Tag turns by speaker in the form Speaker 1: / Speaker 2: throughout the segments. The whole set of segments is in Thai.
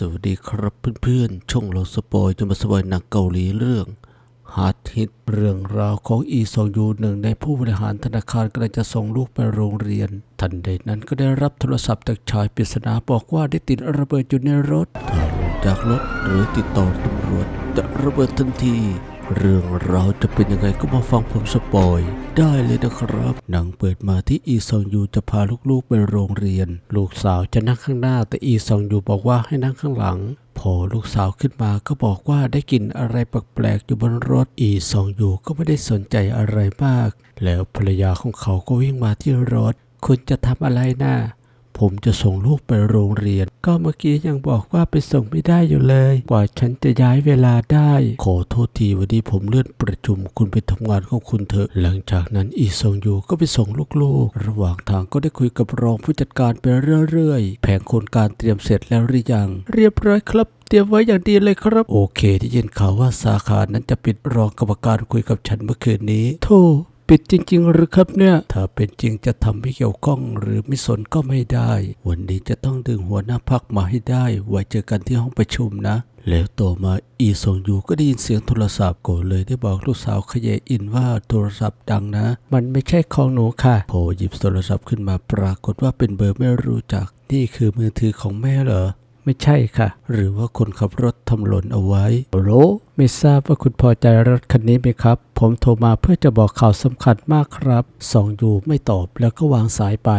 Speaker 1: สวัสดีครับเพื่อนๆ ช่องเราสปอยจะมาสปอยหนังเกาหลีเรื่องฮาร์ดฮิตเรื่องราวของอีซองยูหนึ่งในผู้บริหารธนาคารกำลังจะส่งลูกไปโรงเรียน ทันใดนั้นก็ได้รับโทรศัพท์จากชายปริศนาบอกว่าได้ติดระเบิดอยู่ในรถถ้าลงจากรถหรือติดต่อตำรวจจะระเบิดทันที เรื่องราวจะเป็นยังไงก็มาฟังผมสปอย ได้เลยนะครับ หนังเปิดมาที่อีซองยูจะพาลูกๆไปโรงเรียน ลูกสาวจะนั่งข้างหน้า แต่อีซองยูบอกว่าให้นั่งข้างหลัง พอลูกสาวขึ้นมาก็บอกว่าได้กลิ่นอะไรแปลกๆอยู่บนรถอีซองยูก็ไม่ได้สนใจอะไรมาก แล้วภรรยาของเขาก็วิ่งมาที่รถ คุณจะทำอะไรนะ่ะ ผมจะส่งลูกไปโรงเรียน ก็เมื่อกี้ยังบอกว่าไปส่งไม่ได้อยู่เลย กว่าฉันจะย้ายเวลาได้ ขอโทษทีวันนี้ผมเลื่อนประชุมคุณไปทำงานของคุณเถอะ หลังจากนั้นอีซองยูก็ไปส่งลูกๆ ระหว่างทางก็ได้คุยกับรองผู้จัดการไปเรื่อยๆ แผนโครงการเตรียมเสร็จแล้วหรือยัง เรียบร้อยครับเตรียมไว้อย่างดีเลยครับ โอเคที่ยินข่าวว่าสาขานั้นจะปิดรองกรรมการคุยกับฉันเมื่อคืนนี้โธ่ ปิดจริง ๆ หรือครับเนี่ย ถ้าเป็นจริงจะทำให้เกี่ยวข้องหรือไม่สนก็ไม่ได้ วันนี้จะต้องดึงหัวหน้าพักมาให้ได้ ไว้เจอกันที่ห้องประชุมนะ แล้วต่อมาอีซงยูก็ได้ยินเสียงโทรศัพท์โกรธเลยได้บอกลูกสาวขยเยอินว่าโทรศัพท์ดังนะ มันไม่ใช่ของหนูค่ะพอหยิบโทรศัพท์ขึ้นมาปรากฏว่าเป็นเบอร์ไม่รู้จัก นี่คือมือถือของแม่เหรอ ไม่ใช่ค่ะ หรือว่าคนขับรถทำหล่นเอาไว้โรไม่ทราบว่าคุณพอใจรถคันนี้ไหมครับ ผมโทรมาเพื่อจะบอกข่าวสำคัญมากครับซองยูไม่ตอบแล้วก็วางสายไป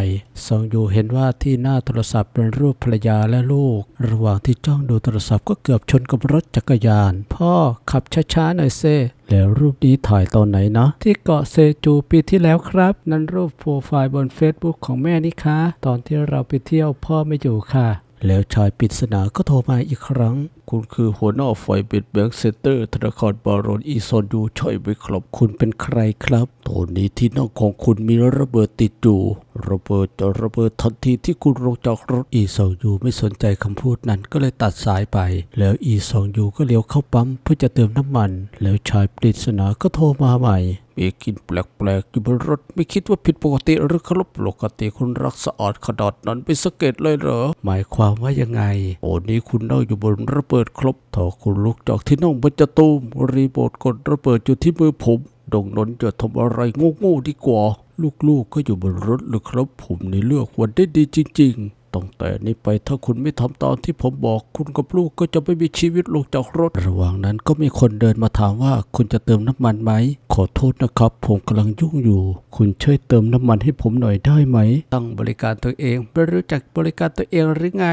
Speaker 1: ซองยูเห็นว่าที่หน้าโทรศัพท์เป็นรูปภรรยาและลูก ระหว่างที่จ้องดูโทรศัพท์ก็เกือบชนกับรถจักรยาน พ่อขับช้าๆหน่อยเซแล้วรูปนี้ถ่ายตอนไหนเนาะที่เกาะเซจูปีที่แล้วครับ นั่นรูปโปรไฟล์บน Facebook ของแม่นี่คะตอนที่เราไปเที่ยวพ่อไม่อยู่ค่ะ แล้วชายปริศนาก็โทรมาอีกครั้ง คุณคือหัวหน้าฝ่ายบิดแบงค์เซ็นเตอร์ธนาคารบารอนอีซอนดูช่ไหมครับคุณเป็นใครครับตอนนี้ที่นั่งของคุณมีระเบิดติดอยู่ระเบิดจะระเบิดทันทีที่คุณลงจากรถอีซองยูไม่สนใจคำพูดนั้นก็เลยตัดสายไป แล้วอีซองยูก็เลี้ยวเข้าปั๊มเพื่อจะเติมน้ำมัน แล้วชายปริศนาก็โทรมาใหม่มีกินแปลกๆอยู่บนรถไม่คิดว่าผิดปกติหรือครับปกติคุณรักสะอาดขนาดนั้นไปสังเกตเลยเหรอหมายความว่ายังไงโอ้นี้คุณนั่งอยู่บนระเบิดิดครบถ้าคุณลุกจากที่นั่งบนจะตูมรีโมทกดระเบิดอยู่ที่มือผมดงนนจะทำอะไรโง่ๆดีกว่า ลูกๆก็อยู่บนรถหรือครับ ผมในเลือกวันได้ดีจริง ๆ ตั้งแต่นี้ไปถ้าคุณไม่ทำตามที่ผมบอกคุณกับลูกก็จะไม่มีชีวิตลงจากรถ ระหว่างนั้นก็มีคนเดินมาถามว่าคุณจะเติมน้ำมันไหม ขอโทษนะครับ ผมกำลังยุ่งอยู่ คุณช่วยเติมน้ำมันให้ผมหน่อยได้ไหม ตั้งบริการตัวเอง ไม่รู้จักบริการตัวเองหรือไง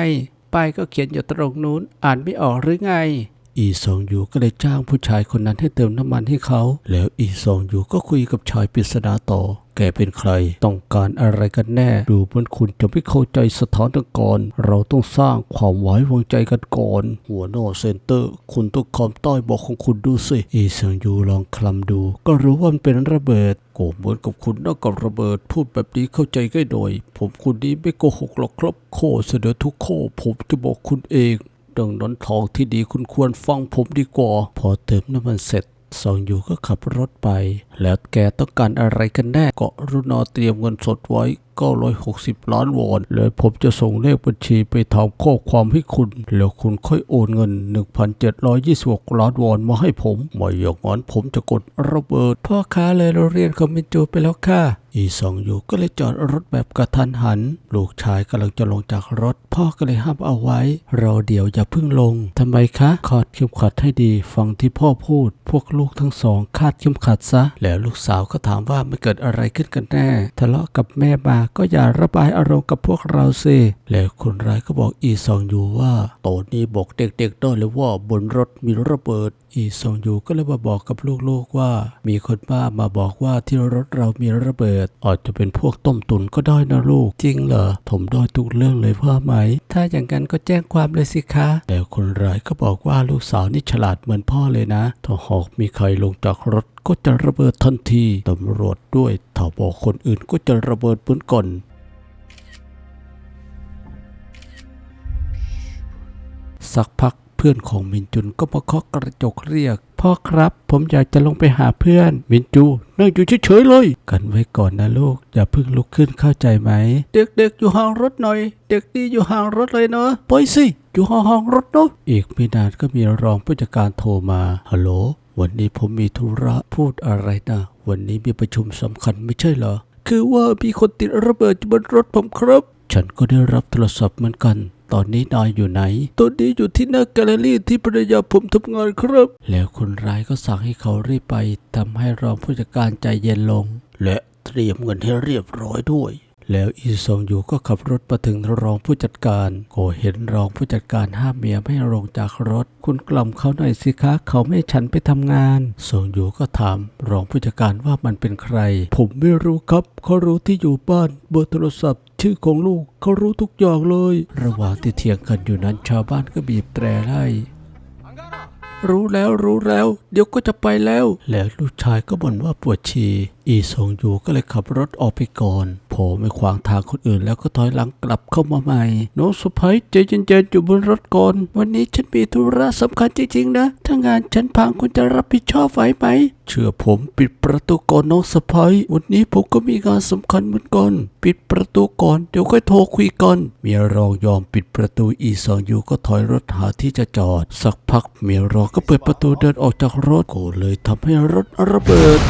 Speaker 1: ป้ายก็เขียนอยู่ตรงนู้น อ่านไม่ออกหรือไง อีซองยูก็เลยจ้างผู้ชายคนนั้นให้เติมน้ำมันให้เขา แล้วอีซองยูก็คุยกับชายปริศนาต่อ แกเป็นใคร ต้องการอะไรกันแน่ ดูเหมือนคุณจะไม่เข้าใจสถานการณ์เราต้องสร้างความไว้วางใจกันก่อน หัวหน้าเซ็นเตอร์ คุณต้องคำใต้บอกของคุณดูสิ อีซองยูลองคลำดู ก็รู้ว่ามันเป็นระเบิดโกเหมือนกับคุณนักกับระเบิด พูดแบบนี้เข้าใจง่ายหน่อย ผมคุณนี้ไม่โกหกหรอกครับข้อเสนอทุกข้อผมจะบอกคุณเอง ดังนั้นทองที่ดีคุณควรฟังผมดีกว่า พอเติมน้ำมันเสร็จซองอยู่ก็ขับรถไป แล้วแกต้องการอะไรกันแน่ก็รุนอเตรียมเงินสดไว้ 960 ล้านวอนแล้วผมจะส่งเลขบัญชีไปทำข้อความให้คุณ แล้วคุณค่อยโอนเงิน 1,726 ล้านวอนมาให้ผม ไม่อย่างนั้นผมจะกดระเบิด พ่อค้าเลยเราเรียนคอมมิจูไปแล้วค่ะอีซองอยู่ก็เลยจอดรถแบบกระทันหัน ลูกชายกำลังจะลงจากรถ พ่อก็เลยห้ามเอาไว้ เราเดี๋ยวอย่าเพิ่งลงทำไมคะคาดเข็มขัดให้ดี ฟังที่พ่อพูด พวกลูกทั้งสองคาดเข็มขัดซะ แล้วลูกสาวก็ถามว่ามันเกิดอะไรขึ้นกันแน่ ทะเลาะกับแม่มาก็อย่าระบายอารมณ์กับพวกเราสิแล้วคนร้ายก็บอกอีซองยูว่าตอนนี้บอกเด็กๆด้เลยว่าบนรถมีระเบิด อีซองยูก็เลยมาบอกกับลูกๆว่า มีคนบ้ามาบอกว่าที่รถเรามีระเบิดอาจจะเป็นพวกต้มตุนก็ได้นะลูก จริงเหรอผมได้ทุกเรื่องเลยว่าไหม ถ้าอย่างนั้นก็แจ้งความเลยสิคะแล้วคนร้ายก็บอกว่าลูกสาวนี่ฉลาดเหมือนพ่อเลยนะ ถ้าหากมีใครลงจากรถก็จะระเบิดทันทีตำรวจด้วยถ้าบอกคนอื่นก็จะระเบิดปืนก่อนสักพัก พื่อนของมินจุนก็มาเคาะกระจกเรียก พ่อครับ ผมอยากจะลงไปหาเพื่อน มินจูนั่งอยู่เฉยๆเลย กันไว้ก่อนนะลูก อย่าเพิ่งลุกขึ้นเข้าใจไหม เด็กๆอยู่ห่างรถหน่อย เด็กดีอยู่ห่างรถเลยเนาะไปสิอยู่ห้องห้องรถเนาะอีกไม่นานก็มีรองผู้จัดการโทรมาฮัลโหลวันนี้ผมมีธุระพูดอะไรนะวันนี้มีประชุมสำคัญไม่ใช่เหรอ คือว่ามีคนติดระเบิดบนรถผมครับ ฉันก็ได้รับโทรศัพท์เหมือนกัน ตอนนี้นายอยู่ไหน ตอนนี้อยู่ที่หน้าแกลเลอรี่ที่ภรรยาผมทำงานครับ แล้วคนร้ายก็สั่งให้เขารีบไปทำให้รองผู้จัดการใจเย็นลง และเตรียมเงินให้เรียบร้อยด้วย แล้วอีซองอยู่ก็ขับรถมาถึงรองผู้จัดการก็เห็นรองผู้จัดการห้ามเมียไม่ให้ลงจากรถ คุณกล่อมเขาหน่อยสิคะ เขาไม่ฉันไปทำงานซองอยู่ก็ถาม รองผู้จัดการว่ามันเป็นใคร ผมไม่รู้ครับเขารู้ที่อยู่บ้านเบอร์โทรศัพท์ชื่อของลูกเขารู้ทุกอย่างเลย ระหว่างที่เถียงกันอยู่นั้นชาวบ้านก็บีบแตรไล่รู้แล้วรู้แล้ว เดี๋ยวก็จะไปแล้ว แล้วลูกชายก็บ่นว่าปวดฉี่ อีซงยูก็เลยขับรถออกไปก่อนโผล่ไม่ขวางทางคนอื่น แล้วก็ถอยหลังกลับเข้ามาใหม่ น้องสุภัยใจเย็นๆอยู่บนรถก่อน วันนี้ฉันมีธุระสำคัญจริงๆนะ ถ้างานฉันพังคุณจะรับผิดชอบไหวไหม เชื่อผมปิดประตูก่อนน้องสะพ้ยวันนี้ผมก็มีงานสำคัญเหมือนกัน ปิดประตูก่อนเดี๋ยวค่อยโทรคุยกันเมียรองยอมปิดประตูอีซองยูก็ถอยรถหาที่จะจอด สักพักเมียรองก็เปิดประตูเดินออกจากรถก็เลยทำให้รถระเบิด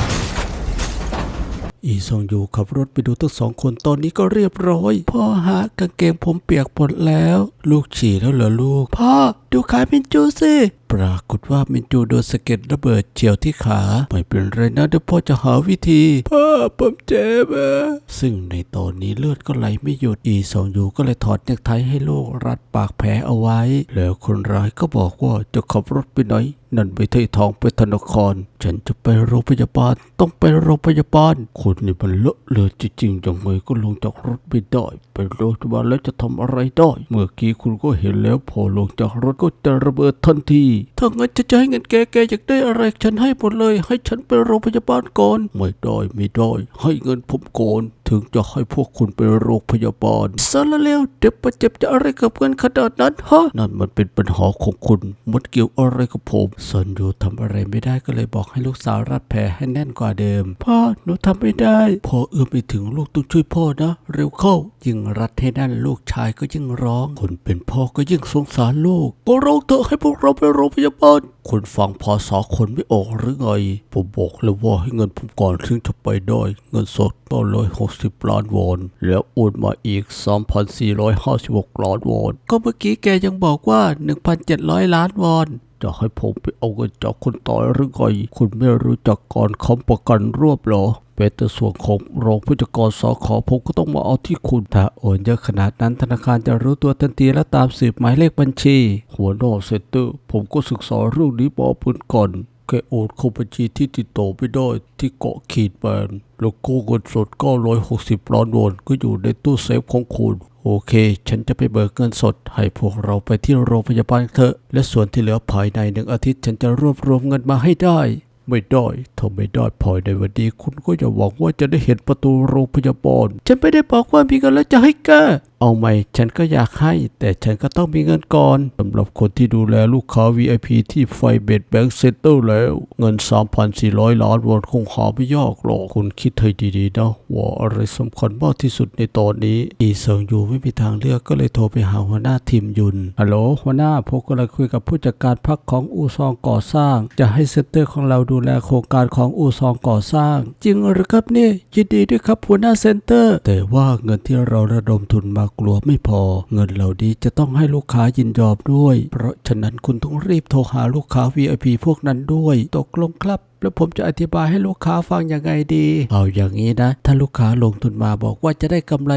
Speaker 1: อีซองยูขับรถไปดูทั้งสองคนตอนนี้ก็เรียบร้อย พ่อฮะกางเกงผมเปียกหมดแล้ว ลูกฉี่แล้วเหรอลูก พ่อ ดูขาเมนจูสิปรากฏว่าเมนจูโดนสะเก็ดระเบิดเฉียวที่ขา ไม่เป็นไรนะเดี๋ยวพ่อจะหาวิธีพ่อผมเจ็บอะซึ่งในตอนนี้เลือดก็ไหลไม่หยุดอีซองยูก็เลยถอดเนกไทให้ลูกรัดปากแผลเอาไว้ แล้วคนร้ายก็บอกว่าจะขับรถไปไหนนั่นไม่ใช่ทองไปธนาคารฉันจะไปโรงพยาบาล ต้องไปโรงพยาบาลคุณนี่มันเลอะเลือนจริงๆยังไงก็ลงจากรถไม่ได้ ไปโรงพยาบาลแล้วจะทำอะไรได้ เมื่อกี้คุณก็เห็นแล้วพอลงจากรถก็จะระเบิดทันที ถ้างั้นจะจะให้เงินแกแกอยากได้อะไรฉันให้หมดเลย ให้ฉันไปโรงพยาบาลก่อน ไม่ได้ไม่ได้ ให้เงินผมก่อนถึงจะให้พวกคุณไปโรงพยาบาลสารเลวเด็บประเจ็บจะอะไรกับเงินขนาดนั้นฮะ นั่นมันเป็นปัญหาของคุณมันเกี่ยวอะไรกับผมซันยูทำอะไรไม่ได้ก็เลยบอกให้ลูกสาวรัดแผลให้แน่นกว่าเดิม พ่อหนูทำไม่ได้พ่อเอื้อมไปถึงลูกต้องช่วยพ่อนะ เร็วเข้า ยิ่งรัดให้แน่นลูกชายก็ยิ่งร้อง คนเป็นพ่อก็ยิ่งสงสารลูกก็ร้องเถอะให้พวกเราไปโรงพยาบาล คนฟังพอสอคนไม่ออกหรือไง ผมบอกแล้วว่าให้เงินผมก่อนถึงจะไปได้ เงินสดก็ร้อยหกสิบล้านวอน แล้วโอนมาอีก 3,456 ล้านวอน ก็เมื่อกี้แกยังบอกว่า 1,700 ล้านวอน จะให้ผมไปเอาเงินจากคนตายหรือไงคุณไม่รู้จักการคำประกันรวบหรอเป็นแต่ส่วนของรองผู้จัดการสาขาผมก็ต้องมาเอาที่คุณ ถ้าโอนเยอะขนาดนั้นธนาคารจะรู้ตัวทันทีและตามสืบหมายเลขบัญชี หัวหน้าเซ็นเตอร์ ผมก็ศึกษาเรื่องนี้มาพื้นก่อนแค่โอนเข้าบัญชีที่ติดต่อไม่ได้ที่เกาะขีดแบนแล้วก็เงินสด960ล้านวอนก็อยู่ในตู้เซฟของคุณ โอเค ฉันจะไปเบิกเงินสด ให้พวกเราไปที่โรงพยาบาลเถอะ และส่วนที่เหลือภายในหนึ่งอาทิตย์ ฉันจะรวบรวมเงินมาให้ได้ ไม่ได้ถ้าไม่ได้ภายในวันนี้คุณก็อย่าหวังว่าจะได้เห็นประตูโรงพยาบาล ฉันไม่ได้บอกว่ามีเงินแล้วจะให้แกเอาไหมฉันก็อยากให้ แต่ฉันก็ต้องมีเงินก่อนสำหรับคนที่ดูแลลูกค้า VIP ที่ไฟเบดแบงก์เซ็นเตอร์แล้ว เงิน 3,400 ล้านวอนคงหาไม่ยากหรอก คุณคิดให้ดีๆนะว่าอะไรสำคัญมากที่สุดในตอนนี้ อีเซิงยูไม่มีทางเลือกก็เลยโทรไปหาหัวหน้าทีมยุนฮัลโหลหัวหน้าผมกำลังคุยกับผู้จัดการพักของอูซองก่อสร้าง จะให้เซ็นเตอร์ของเราดููแลโครงการของอู่ซองก่อสร้าง จริงหรือครับนี่ยยินดีด้วยครับหัวหน้าเซ็นเตอร์ แต่ว่าเงินที่เราระดมทุนมากลัวไม่พอ เงินเหล่านี้จะต้องให้ลูกค้ายินยอมด้วย เพราะฉะนั้นคุณต้องรีบโทรหาลูกค้า VIP พวกนั้นด้วย ตกลงครับ แล้วผมจะอธิบายให้ลูกค้าฟังยังไงดี เอาอย่างนี้นะ ถ้าลูกค้าลงทุนมาบอกว่าจะได้กำไร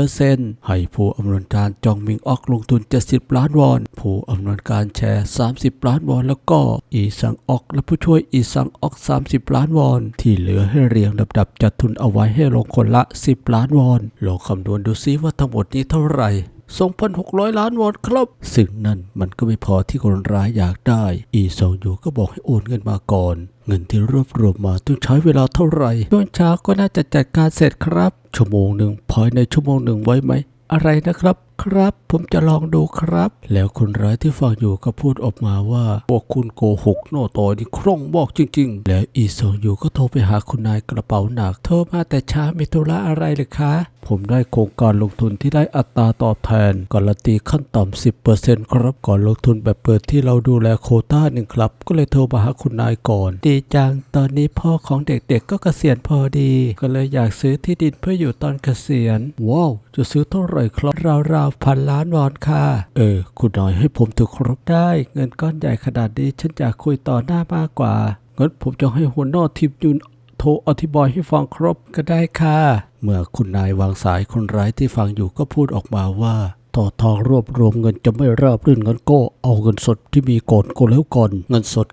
Speaker 1: 90%ให้ผู้อำนวยการจองมิงออกลงทุน 70 ล้านวอน ผู้อำนวยการแชร์ 30 ล้านวอน แล้วก็อีซังออกและผู้ช่วยอีซังออก 30 ล้านวอน ที่เหลือให้เรียงลำดับจัดทุนเอาไว้ให้ลงคนละ 10 ล้านวอน ลองคำนวณดูซิว่าทั้งหมดนี้เท่าไหร่ 2,600 ล้านวอนครับ ซึ่งนั่นมันก็ไม่พอที่คนร้ายอยากได้ อีซองยูก็บอกให้โอนเงินมาก่อน เงินที่รวบรวมมาต้องใช้เวลาเท่าไหร่ช่วงเช้าก็น่าจะจัดการเสร็จครับ ชั่วโมงหนึ่งภายในชั่วโมงหนึ่งไว้ไหม อะไรนะครับครับ ผมจะลองดูครับ แล้วคนร้ายที่ฟังอยู่ก็พูดออกมาว่าพวกคุณโกหกโน่ต่อนี่คล่องบอกจริง ๆ แล้วอีซองอยู่ก็โทรไปหาคุณนายกระเป๋าหนักโทรมาแต่ช้ามีธุระอะไรเลยคะ ผมได้โครงการลงทุนที่ได้อัตราตอบแทนการันตีขั้นต่ำ10%ครับก่อนลงทุนแบบเปิดที่เราดูแลโคต้าหนึ่งครับ ก็เลยโทรมาหาคุณนายก่อน ดีจังตอนนี้พ่อของเด็กๆก็เกษียณพอดี ก็เลยอยากซื้อที่ดินเพื่ออยู่ตอนเกษียณว้าวจะซื้อเท่าไหร่ครับราวพันล้านวอนค่ะ เออ คุณนายให้ผมถือครบได้ เงินก้อนใหญ่ขนาดนี้ฉันอยากคุยต่อหน้ามากกว่างั้นผมจะให้หัวหน้าทีมยูนโทรอธิบายให้ฟังครบก็ได้ค่ะ เมื่อคุณนายวางสายคนร้ายที่ฟังอยู่ก็พูดออกมาว่าต่อทองรวบรวมเงินจะไม่ราบรื่นเงินก็เอาเงินสดที่มีก่อนก็แล้วก่อน เงินสด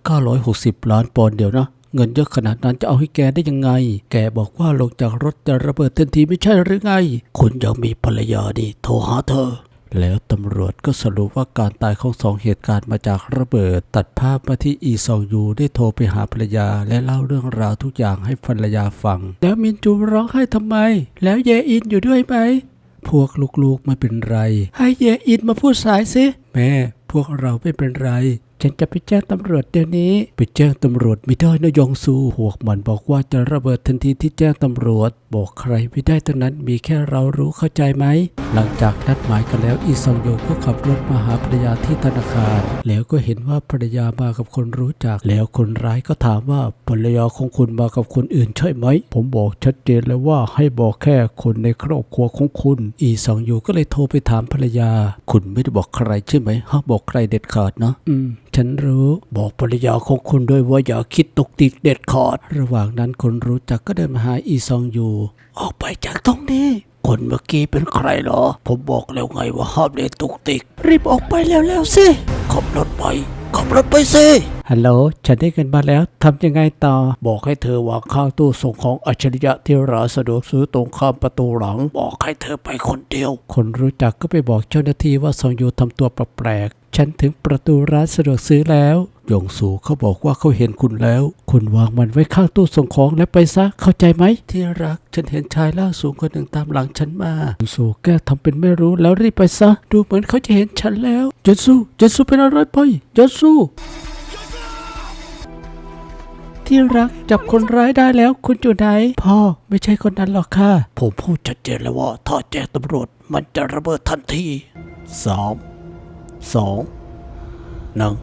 Speaker 1: 960 ล้านปอนด์เดียวนะ เงินเยอะขนาดนั้นจะเอาให้แกได้ยังไง แกบอกว่าลงจากรถจะระเบิดทันทีไม่ใช่หรือไง คุณยังมีภรรยาดิโทรหาเธอแล้วตำรวจก็สรุปว่าการตายของสองเหตุการณ์มาจากระเบิด ตัดภาพมาที่อีซองยูได้โทรไปหาภรรยา และเล่าเรื่องราวทุกอย่างให้ภรรยาฟัง แล้วมินจูร้องไห้ทำไม แล้วเยอินอยู่ด้วยไหม พวกลูกๆไม่เป็นไร ให้เยอินมาพูดสายสิ แม่ พวกเราไม่เป็นไร ฉันจะไปแจ้งตำรวจเดี๋ยวนี้ ไปแจ้งตำรวจไม่ได้นะยองซู พวกมันบอกว่าจะระเบิดทันทีที่แจ้งตำรวจ บอกใครไม่ได้ทั้งนั้นมีแค่เรารู้เข้าใจไหม หลังจากนัดหมายกันแล้วอีซองโยก็ขับรถมาหาภรรยาที่ธนาคาร แล้วก็เห็นว่าภรรยามากับคนรู้จัก แล้วคนร้ายก็ถามว่าภรรยาของคุณมากับคนอื่นใช่ไหม ผมบอกชัดเจนแล้วว่าให้บอกแค่คนในครอบครัวของคุณ อีซองโยก็เลยโทรไปถามภรรยา คุณไม่ได้บอกใครใช่ไหมฮะบอกใครเด็ดขาดนะ อืม ฉันรู้บอกภรรยาของคุณด้วยว่าอย่าคิดตกติกเด็ดขาด ระหว่างนั้นคนรู้จักก็เดินมาหาอีซองยูออกไปจากตรงนี้ คนเมื่อกี้เป็นใครเหรอ ผมบอกแล้วไงว่าห้ามเล่นตุกติก รีบออกไปแล้วแล้วสิขับรถไปขับรถไปสิ ฮัลโหล ฉันได้เงินมาแล้ว ทำยังไงต่อ บอกให้เธอวางข้างตู้ส่งของอัจฉริยะที่ร้านสะดวกซื้อตรงข้ามประตูหลัง บอกให้เธอไปคนเดียว คนรู้จักก็ไปบอกเจ้าหน้าที่ว่าซองยูทำตัวแปลกๆ ฉันถึงประตูร้านสะดวกซื้อแล้ว ยงสูเขาบอกว่าเขาเห็นคุณแล้ว คุณวางมันไว้ข้างตู้ส่งของและไปซะเข้าใจไหม ที่รัก ฉันเห็นชายล่างสูงคนหนึ่งตามหลังฉันมายงสูแกทำเป็นไม่รู้แล้วรีบไปซะ ดูเหมือนเขาจะเห็นฉันแล้วยนสูยนสูเป็นอะไรไปยนสูที่รักจับคนร้ายได้แล้วคุณอยู่ไหน พ่อไม่ใช่คนนั้นหรอกค่ะ ผมพูดชัดเจนแล้วว่า ถ้าแจ้งตำรวจมันจะระเบิดทันทีสามสองหนึ่ง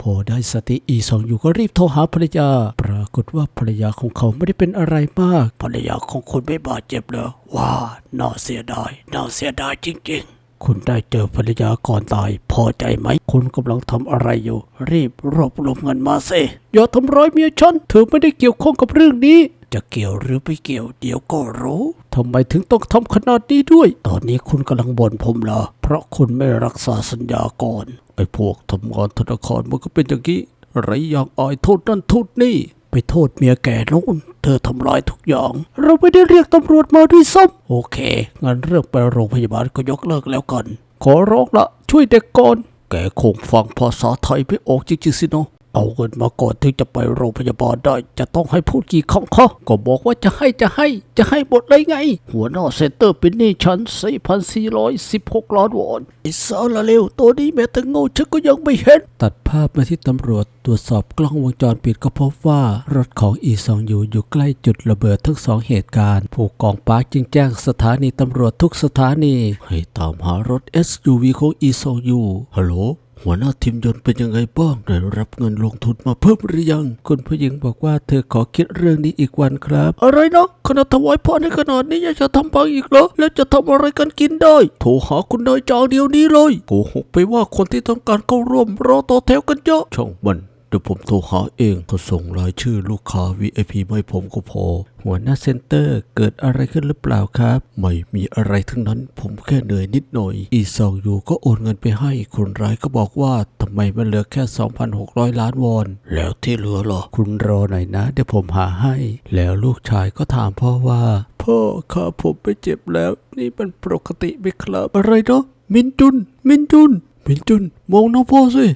Speaker 1: พอได้สติอีสองอยู่ก็รีบโทรหาภรรยา ปรากฏว่าภรรยาของเขาไม่ได้เป็นอะไรมาก ภรรยาของคุณไม่บาดเจ็บเลยว้าน่าเสียดายน่าเสียดายจริง ๆคุณได้เจอภรรยาก่อนตาย พอใจไหม คุณกำลังทำอะไรอยู่ รีบรวบรวมเงินมาสิอย่าทำร้ายเมียฉันเธอไม่ได้เกี่ยวข้องกับเรื่องนี้ จะเกี่ยวหรือไม่เกี่ยว เดี๋ยวก็รู้ทำไมถึงต้องทำขนาดนี้ด้วย ตอนนี้คุณกำลังบ่นผมเหรอเพราะคุณไม่รักษาสัญญาก่อน ไอ้พวกทำงานธนาคารมันก็เป็นอย่างนี้ไรอย่างอายโทษนั่นโทษนี่ ไปโทษเมียแก่นู่นเธอทำลายทุกอย่าง เราไม่ได้เรียกตำรวจมาด้วยซ้ำโอเคงั้นเรื่องไปโรงพยาบาลก็ยกเลิกแล้วกัน ขอร้องละช่วยเด็กก่อนแกคงฟังภาษาไทยไม่ออกจริงๆสิเนาะ เอาเงินมาก่อนถึงจะไปโรงพยาบาลได้ จะต้องให้พูดกี่คำคะก็บอกว่าจะให้จะให้ จะให้หมดเลยไง หัวหน้าเซ็นเตอร์เป็นหนี้ฉัน 4,416 ล้านวอนไอ้สารเลวตัวนี้แม้แต่เงาฉันก็ยังไม่เห็น ตัดภาพมาที่ตำรวจตรวจสอบกล้องวงจรปิดก็พบว่ารถของอีซองยูอยู่ใกล้จุดระเบิดทั้งสองเหตุการณ์ ผู้กองปาร์คจึงแจ้งสถานีตำรวจทุกสถานี ให้ตามหารถ SUV ของอีซองยูฮัลโหล หัวหน้าทีมยนต์เป็นยังไงบ้างได้รับเงินลงทุนมาเพิ่มหรือยัง คุณผู้หญิงบอกว่าเธอขอคิดเรื่องนี้อีกวันครับ อะไรนะขณะถวายพรในขนาดนี้ยังจะทำพังอีกเหรอแล้วจะทำอะไรกันกินได้ โทรหาคุณนายจางเดียวนี้เลยโกหกไปว่าคนที่ต้องการเข้าร่วมรอต่อแถวกันเยอะช่องมัน เดี๋ยวผมโทรหาเองเขาส่งรายชื่อลูกค้า VIP มาให้ผมก็พอ หัวหน้าเซ็นเตอร์เกิดอะไรขึ้นหรือเปล่าครับ ไม่มีอะไรทั้งนั้นผมแค่เหนื่อยนิดหน่อย อีซองยูก็โอนเงินไปให้คนร้ายก็บอกว่าทำไมมันเหลือแค่ 2,600 ล้านวอน แล้วที่เหลือหรอ คุณรอหน่อยนะ เดี๋ยวผมหาให้ แล้วลูกชายก็ถามพ่อว่าพ่อข้าผมไปเจ็บแล้ว นี่มันปกติไหมครับอะไรเนาะมินจุน มินจุนมินจุน มองน้องพ่อสิ,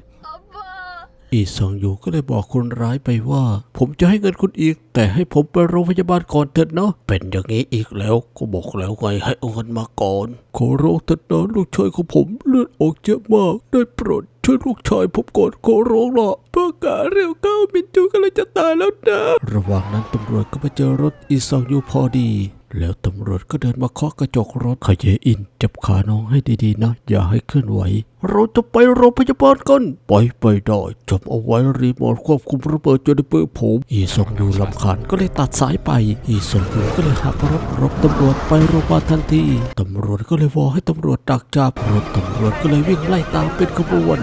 Speaker 1: อีซองยูก็เลยบอกคนร้ายไปว่า ผมจะให้เงินคุณอีก แต่ให้ผมไปโรงพยาบาลก่อนเถิดเนาะเป็นอย่างนี้อีกแล้วก็บอกแล้วไงให้เอาเงินมาก่อน ขอร้องเถิดนะลูกชายของผมเลือดออกเยอะมากได้โปรดช่วยลูกชายผมก่อนขอร้องละพ่อกาเร็วเก้ามินจูก็เลยจะตายแล้วนะระหว่างนั้นตำรวจก็ไปเจอรถอีซองยูพอดี แล้วตำรวจก็เดินมาเคาะกระจกรถขยเยอินจับขาน้องให้ดีๆนะ อย่าให้เคลื่อนไหว เราจะไปโรงพยาบาลกัน ไปไปได้จับเอาไว้รีโมทควบคุมระเบิดจนในปืนผม อีซองยูลำคาญก็เลยตัดสายไป อีซองยูก็เลยหักรถรบตำรวจไปโรงพยาบาลทันที ตำรวจก็เลยวอให้ตำรวจดักจับรถตำรวจก็เลยวิ่งไล่ตามเป็นขบวน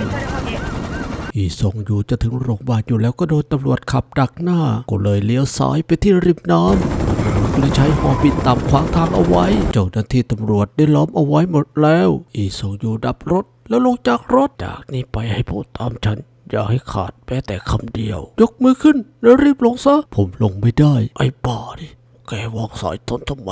Speaker 1: อีซงยูจะถึงโรงพยาบาลอยู่แล้วก็โดนตำรวจขับดักหน้า ก็เลยเลี้ยวซ้ายไปที่ริมน้ำ ตำรวจก็เละใช้หอบินต่ำขวางทางเอาไว้ เจ้าหน้าที่ตำรวจได้ล้อมเอาไว้หมดแล้ว อีซงยูดับรถแล้วลงจากรถจากนี้ไปให้พูดตามฉันอย่าให้ขาดแม้แต่คำเดียว ยกมือขึ้นแล้วรีบลงซะ ผมลงไม่ได้ ไอ้ป่าดิแกวางสายต้นทำไม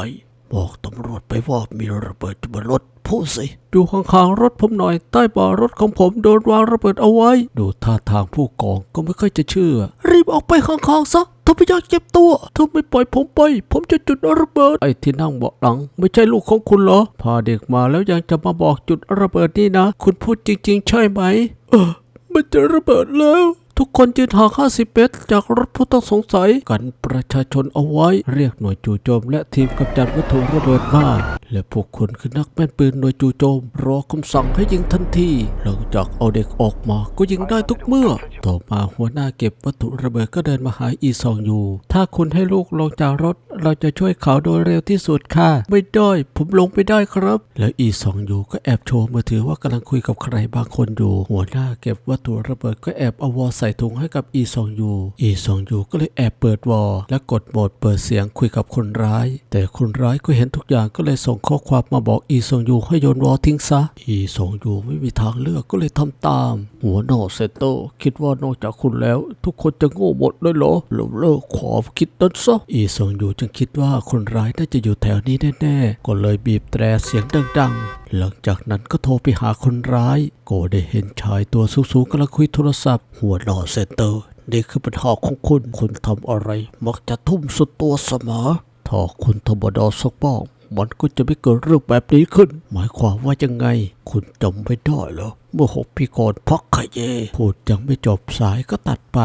Speaker 1: บอกตำรวจไปว่ามีระเบิดบนรถพูดสิ ดูข้างๆรถผมหน่อย ใต้เบาะรถของผมโดนวางระเบิดเอาไว้ ดูท่าทางผู้กองก็ไม่ค่อยจะเชื่อ รีบออกไปข้างๆซะถ้าไม่อยากเจ็บตัวถ้าไม่ปล่อยผมไป ผมจะจุดระเบิด ไอ้ที่นั่งเบาะหลัง ไม่ใช่ลูกของคุณเหรอ พาเด็กมาแล้วยังจะมาบอกจุดระเบิดนี่นะ คุณพูดจริง ๆ ใช่ไหม เออ มันจะระเบิดแล้ว ทุกคนยืนห่าง50เมตรจากรถผู้ต้องสงสัยกันประชาชนเอาไว้ เรียกหน่วยจู่โจม และทีมกำจัดวัตถุระเบิดมาและพวกคุณคือนักแม่นปืนหน่วยจู่โจม รอคำสั่งให้ยิงทันที หลังจากเอาเด็กออกมาก็ยิงได้ทุกเมื่อ ต่อมาหัวหน้าเก็บวัตถุระเบิดก็เดินมาหาอีซองอยู่ ถ้าคุณให้ลูกลงจากรถ เราจะช่วยเขาโดยเร็วที่สุดค่ะ ไม่ได้ผมลงไม่ได้ครับ แล้วอีซองอยู่ก็แอบโชว์มือถือว่ากำลังคุยกับใครบางคนอยู่ หัวหน้าเก็บวัตถุระเบิดก็แอบเอาวอลใส่ถุงให้กับอีซองยู อีซองยูก็เลยแอบเปิดวอลและกดโหมดเปิดเสียงคุยกับคนร้าย แต่คนร้ายก็เห็นทุกอย่างก็เลยส่งข้อความมาบอกอีซองยูให้โยนวอลทิ้งซะ อีซองยูไม่มีทางเลือกก็เลยทำตามหัวหน้าเซนโตคิดว่านอกจากคุณแล้ว ทุกคนจะโง่หมดเลยเหรอเราเลิกขอคิดนั้นซะอีซองยูจึงคิดว่าคนร้ายน่าจะอยู่แถวนี้แน่ๆ ก็เลยบีบแตรเสียงดังๆ หลังจากนั้นก็โทรไปหาคนร้ายก็ได้เห็นชายตัวสูงๆกำลังคุยโทรศัพท์ หัวหน้าเซนเตอร์นี่คือปัญหาของคุณ คุณทำอะไร มักจะทุ่มสุดตัวเสมอถ้าคุณธรรมดาสักบ้าง มันก็จะไม่เกิดเรื่องแบบนี้ขึ้น หมายความว่ายังไง คุณจำไม่ได้เหรอ เมื่อหกปีก่อนพักขยเยพูดยังไม่จบสายก็ตัดไป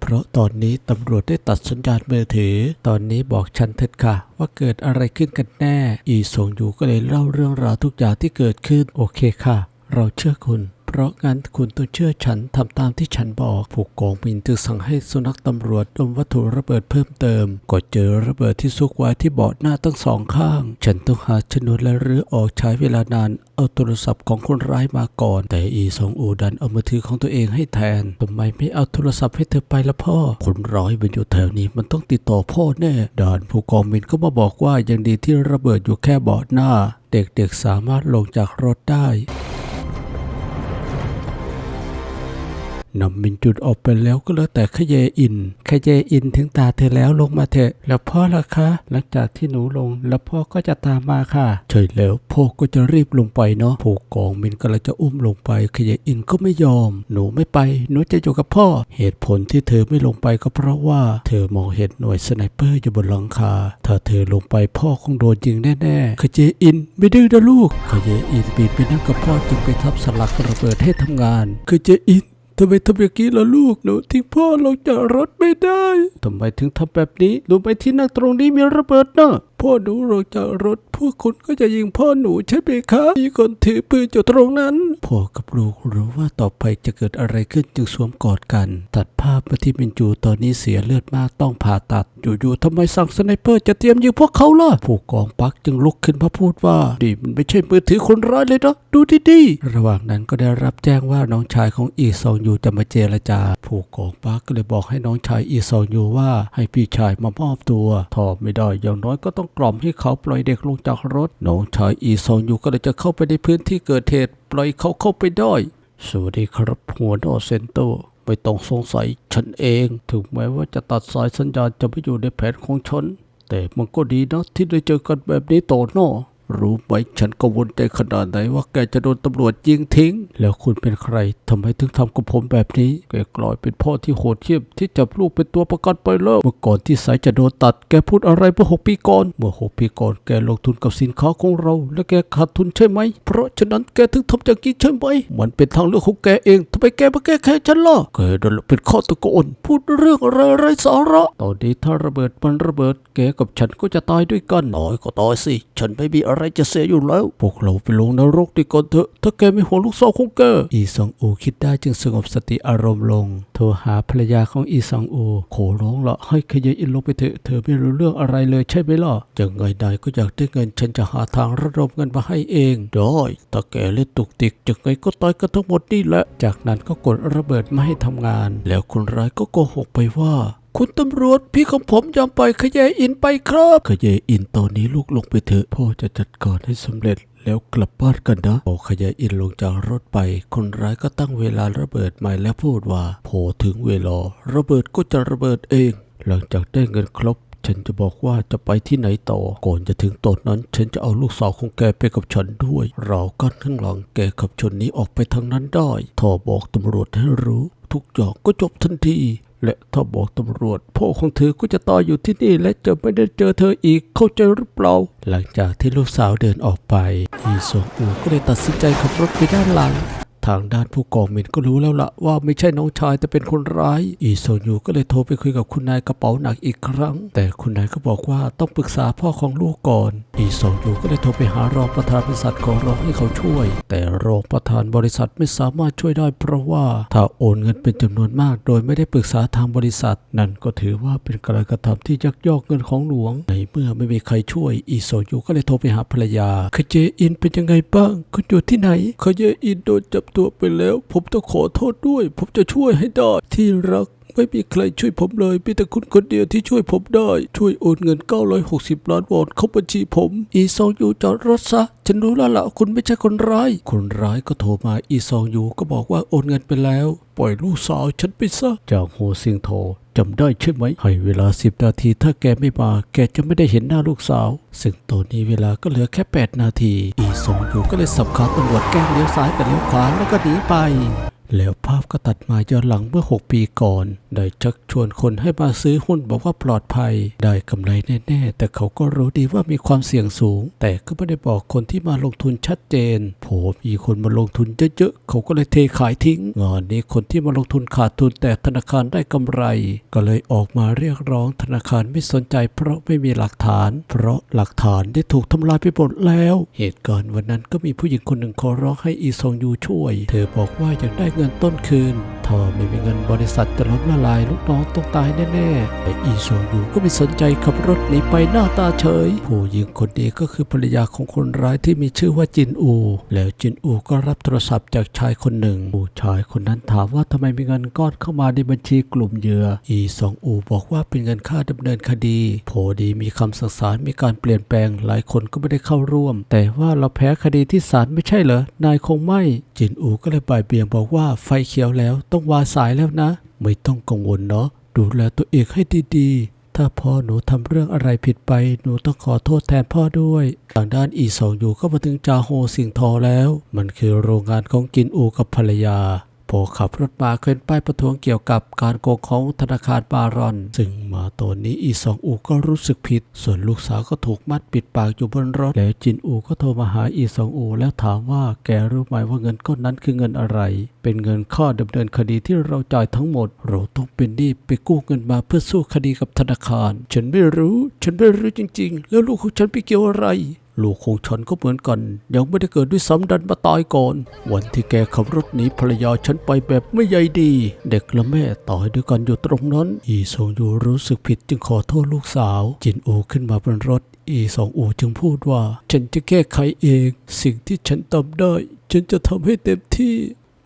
Speaker 1: เพราะตอนนี้ตำรวจได้ตัดสัญญาณมือถือ ตอนนี้บอกฉันเถิดค่ะ ว่าเกิดอะไรขึ้นกันแน่ อีสงอยู่ก็เลยเล่าเรื่องราวทุกอย่างที่เกิดขึ้น โอเคค่ะ เราเชื่อคุณ เพราะงั้นคุณต้องเชื่อฉันทำตามที่ฉันบอกผู้กองบินจึงสั่งให้สุนัขตำรวจดมวัตถุระเบิดเพิ่มเติม ก็เจอระเบิดที่ซุกไว้ที่เบาะหน้าทั้งสองข้าง ฉันต้องหาชนวนและเรือออกใช้เวลานาน เอาโทรศัพท์ของคนร้ายมาก่อน แต่อีสองอูดันเอามือถือของตัวเองให้แทนทำไมไม่เอาโทรศัพท์ให้เธอไปละพ่อ คนร้ายมันอยู่แถวนี้มันต้องติดต่อพ่อแน่ด่านผู้กองบินก็มาบอกว่ายังดีที่ระเบิดอยู่แค่เบาะหน้า เด็กๆสามารถลงจากรถได้ นำมินจุดออกไปแล้วก็เหลือแต่ขยเยอินขยเยอินถึงตาเธอแล้วลงมาเถอะ แล้วพ่อล่ะคะ หลังจากที่หนูลง แล้วพ่อก็จะตามมาค่ะใช่แล้วพ่อก็จะรีบลงไปเนาะผู้กองมินก็เลยจะอุ้มลงไปขยเยอินก็ไม่ยอม หนูไม่ไป หนูจะอยู่กับพ่อ เหตุผลที่เธอไม่ลงไปก็เพราะว่า เธอมองเห็นหน่วยสไนเปอร์อยู่บนหลังคา ถ้าเธอลงไปพ่อคงโดนยิงแน่ๆขยเยอินไม่ดื้อนะลูกขยเยอินปีนไปนั่งกับพ่อจึงไปทับสลักระเบิดให้ทำงานขยเยอิน ทำไมทำอย่างนี้ล่ะลูกหนูทิ้งพ่อลงจากรถไม่ได้ทำไมถึงทำแบบนี้รู้ไหมที่นั่งตรงนี้มีระเบิดนะพ่อหนูลงจากรถพวกคุณก็จะยิงพ่อหนูใช่ไหมคะมีคนถือปืนอยู่ตรงนั้น พ่อกับลูกรู้ว่าต่อไปจะเกิดอะไรขึ้นจึงสวมกอดกัน ตัดภาพมาที่มินจูตอนนี้เสียเลือดมากต้องผ่าตัด อยู่ๆทำไมสั่งสไนเปอร์จะเตรียมยิงพวกเขาล่ะ ผู้กองปักจึงลุกขึ้นมาพูดว่านี่มันไม่ใช่มือถือคนร้ายเลยนะดูดีๆระหว่างนั้นก็ได้รับแจ้งว่าน้องชายของอีซองยูจะมาเจรจา ผู้กองปักก็เลยบอกให้น้องชายอีซองยูว่า ให้พี่ชายมามอบตัวถ้าไม่ได้อย่างน้อยก็ต้องกล่อมให้เขาปล่อยเด็กลงจากรถน้องชายอีซองยูก็เลยจะเข้าไปในพื้นที่เกิดเหตุปล่อยเขาเข้าไปได้สวัสดีครับหัวหน้าเซนเตอร์ไม่ต้องสงสัยฉันเอง ถึงแม้ว่าจะตัดสายสัญญาณจะไม่อยู่ในแผนของฉันแต่มันก็ดีนะที่ได้เจอกันแบบนี้ต่อหน้า รู้ไหมฉันกังวลใจขนาดไหนว่าแกจะโดนตำรวจยิงทิ้ง แล้วคุณเป็นใครทำไมถึงทำกับผมแบบนี้ แกกลายเป็นพ่อที่โหดเหี้ยมที่จับลูกเป็นตัวประกันไปแล้วเมื่อก่อนที่สายจะโดนตัด แกพูดอะไรเมื่อหกปีก่อน เมื่อหกปีก่อนแกลงทุนกับสินค้าของเรา และแกขาดทุนใช่ไหม เพราะฉะนั้นแกถึงทำอย่างนี้ใช่ไหม มันเป็นทางเลือกของแกเองทำไมแกมาแก้แค้นฉันล่ะแกนั่นแหละเป็นข้อตะโกนพูดเรื่องอะไรไร้สาระตอนนี้ถ้าระเบิดมันระเบิด แกกับฉันก็จะตายด้วยกันตายก็ตายสิ ฉันไม่มีอะไรไรจะเสียอยู่แล้ว พวกเราไปลงนรกดีก่อนเถอะถ้าแกไม่ห่วงลูกสาวของแกอีซองอูคิดได้จึงสงบสติอารมณ์ลง โทรหาภรรยาของอีซองอูขอร้องละให้ขยายอินลงไปเถอะเธอไม่รู้เรื่องอะไรเลยใช่ไหมล่ะยังไงนายก็อยากได้เงินฉันจะหาทางระดมเงินมาให้เองได้ถ้าแกเล่นตุกติกยังไงก็ตายกันทั้งหมดนี่แหละ จากนั้นก็กดระเบิดไม่ให้ทำงาน แล้วคนร้ายก็โกหกไปว่า คุณตำรวจพี่ของผมยอมปล่อยขยายอินไปครับขยายอินตอนนี้ลูกลงไปเถอะพ่อจะจัดการให้สำเร็จแล้วกลับบ้านกันนะพอขยายอินลงจากรถไป คนร้ายก็ตั้งเวลาระเบิดใหม่แล้วพูดว่าพอถึงเวลา ระเบิดก็จะระเบิดเอง หลังจากได้เงินครบฉันจะบอกว่าจะไปที่ไหนต่อ ก่อนจะถึงตอนนั้น ฉันจะเอาลูกสาวของแกไปกับฉันด้วย เรากั้นข้างหลังแกขับชนนี้ออกไปทางนั้นได้ถ้าบอกตำรวจให้รู้ ทุกอย่างก็จบทันทีและถ้าบอกตำรวจพ่อของเธอก็จะตายอยู่ที่นี่และจะไม่ได้เจอเธออีกเข้าใจหรือเปล่า หลังจากที่ลูกสาวเดินออกไปอีซงอูก็เลยตัดสินใจขับรถไปด้านหลัง ทางด้านผู้กองหมินก็รู้แล้วละว่าไม่ใช่น้องชายแต่เป็นคนร้าย อีโซยูก็เลยโทรไปคุยกับคุณนายกระเป๋าหนักอีกครั้ง แต่คุณนายก็บอกว่าต้องปรึกษาพ่อของลูกก่อน อีโซยูก็เลยโทรไปหารองประธานบริษัทของเราให้เขาช่วย แต่รองประธานบริษัทไม่สามารถช่วยได้ เพราะว่าถ้าโอนเงินเป็นจำนวนมาก โดยไม่ได้ปรึกษาทางบริษัท นั่นก็ถือว่าเป็นการกระทำที่ยักยอกเงินของหลวง ในเมื่อไม่มีใครช่วย อีโซยูก็เลยโทรไปหาภรรยาคเจอินเป็นยังไงบ้างคุณอยู่ที่ไหนคเจอินโดนจับตัวไปแล้ว ผมต้องขอโทษด้วย ผมจะช่วยให้ได้ ที่รักไม่มีใครช่วยผมเลย มีแต่คุณคนเดียวที่ช่วยผมได้ ช่วยโอนเงิน 960 ล้านวอนเข้าบัญชีผม อีซองยูจอดรถซะ ฉันรู้แล้วล่ะ คุณไม่ใช่คนร้าย คนร้ายก็โทรมา อีซองยูก็บอกว่าโอนเงินไปแล้ว ปล่อยลูกสาวฉันไปซะ จากโฮซิงโท จำได้ใช่ไหม ให้เวลาสิบนาทีถ้าแกไม่มา แกจะไม่ได้เห็นหน้าลูกสาว ซึ่งตอนนี้เวลาก็เหลือแค่ 8 นาที อีซองยูก็เลยสับขาตำรวจแกล้งเลี้ยวซ้ายกับเลี้ยวขวาแล้วก็หนีไป แล้วภาพก็ตัดมาย้อนหลังเมื่อ 6 ปีก่อน ได้ชักชวนคนให้มาซื้อหุ้นบอกว่าปลอดภัย ได้กำไรแน่ๆ แต่เขาก็รู้ดีว่ามีความเสี่ยงสูง แต่ก็ไม่ได้บอกคนที่มาลงทุนชัดเจนโผมีคนมาลงทุนเยอะๆ เขาก็เลยเทขายทิ้ง งานนี้คนที่มาลงทุนขาดทุนแต่ธนาคารได้กำไร ก็เลยออกมาเรียกร้องธนาคารไม่สนใจ เพราะไม่มีหลักฐาน เพราะหลักฐานได้ถูกทำลายไปหมดแล้ว เหตุการณ์วันนั้นก็มีผู้หญิงคนหนึ่งขอร้องให้อีซองยูช่วย เธอบอกว่าอยากได้เงินต้นคืนถ้าไม่มีเงินบริษัทจะล้มละลายลูกน้องต้องตายแน่ๆแต่อีซองยูก็ไม่สนใจขับรถหนีไปหน้าตาเฉย ผู้หญิงคนนี้ก็คือภรรยาของคนร้ายที่มีชื่อว่าจินอู แล้วจินอูก็รับโทรศัพท์จากชายคนหนึ่ง ผู้ชายคนนั้นถามว่าทำไมมีเงินก้อนเข้ามาในบัญชีกลุ่มเหยื่อ อีซองอูบอกว่าเป็นเงินค่าดำเนินคดีพอดีมีคำสั่งศาลมีการเปลี่ยนแปลงหลายคนก็ไม่ได้เข้าร่วม แต่ว่าเราแพ้คดีที่ศาลไม่ใช่เหรอนายคงไม่ จินอูก็เลยบ่ายเบี่ยงบอกว่าไฟเขียวแล้วต้องวางสายแล้วนะ ไม่ต้องกังวลเนาะดูแลตัวเองให้ดีๆ ถ้าพ่อหนูทำเรื่องอะไรผิดไป หนูต้องขอโทษแทนพ่อด้วย ทางด้านอีสองอยู่ก็มาถึงจาโฮสิงทอแล้ว มันคือโรงงานของกินอูกับภรรยา พอขับรถมาเคลื่อนป้ายประท้วงเกี่ยวกับการโกงของธนาคารบารอน ซึ่งมาตอนนี้อีสองอูก็รู้สึกผิด ส่วนลูกสาวก็ถูกมัดปิดปากอยู่บนรถ แล้วจินอูก็โทรมาหาอีสองอู แล้วถามว่าแกรู้ไหมว่าเงินก้อนนั้นคือเงินอะไร เป็นเงินข้อดำเนินคดีที่เราจ่ายทั้งหมด เราต้องเป็นหนี้ไปกู้เงินมาเพื่อสู้คดีกับธนาคาร ฉันไม่รู้ ฉันไม่รู้จริง ๆ แล้วลูกของฉันไปเกี่ยวอะไร ลูกของฉันก็เหมือนกัน ยังไม่ได้เกิดด้วยซ้ำดันมาตายก่อน วันที่แกขับรถหนีภรรยาฉันไปแบบไม่ใยดี เด็กและแม่ตายด้วยกันอยู่ตรงนั้น อีซงยูรู้สึกผิดจึงขอโทษลูกสาว จินอูขึ้นมาบนรถ อีสองอูจึงพูดว่า ฉันจะแก้ไขเอง สิ่งที่ฉันทำได้ ฉันจะทำให้เต็มที่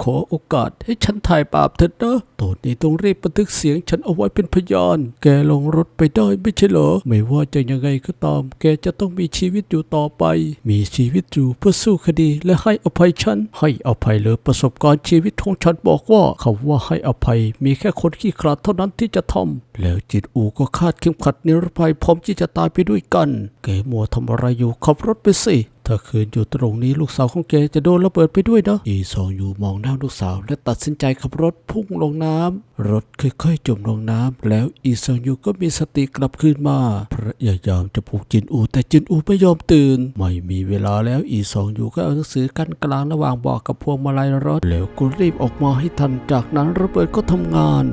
Speaker 1: ขอโอกาสให้ฉันถ่ายปาพเถิดนะตอนนี้ต้องรีบบันทึกเสียงฉันเอาไว้เป็นพยาน แกลงรถไปได้ไม่ใช่เหรอ ไม่ว่าจะยังไงก็ตาม แกจะต้องมีชีวิตอยู่ต่อไป มีชีวิตอยู่เพื่อสู้คดีและให้อภัยฉัน ให้อภัยเลยประสบการณ์ชีวิตของฉันบอกว่าคำว่าให้อภัยมีแค่คนขี้ขลาดเท่านั้นที่จะทำ แล้วจิตอูก็คาดเข็มขัดนิรภัยพร้อมที่จะตายไปด้วยกันแกมัวทำอะไรอยู่ขับรถไปสิ ถ้าคืนอยู่ตรงนี้ลูกสาวของแกจะโดนระเบิดไปด้วยนะอีซองยูมองหน้าลูกสาวและตัดสินใจขับรถพุ่งลงน้ำรถค่อยๆจมลงน้ำแล้วอีซองยูก็มีสติกลับคืนมาพยายามจะปลุกจินอู แต่จินอูไม่ยอมตื่น ไม่มีเวลาแล้วอีซองยูก็เอาหนังสือกั้นกลางระหว่างบอกกับพวงมาลัยรถ แล้วก็รีบออกมาให้ทันจากนั้นระเบิดก็ทำงาน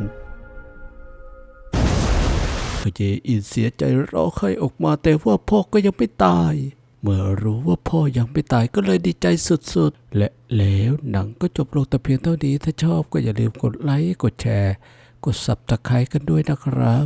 Speaker 1: เยอินเสียใจร้องไห้ออกมาแต่ว่าพ่อก็ยังไม่ตาย เมื่อรู้ว่าพ่อยังไม่ตายก็เลยดีใจสุดๆ และแล้วหนังก็จบลงแต่เพียงเท่านี้ถ้าชอบก็อย่าลืมกดไลค์กดแชร์ กดซับตะไคร้กันด้วยนะครับ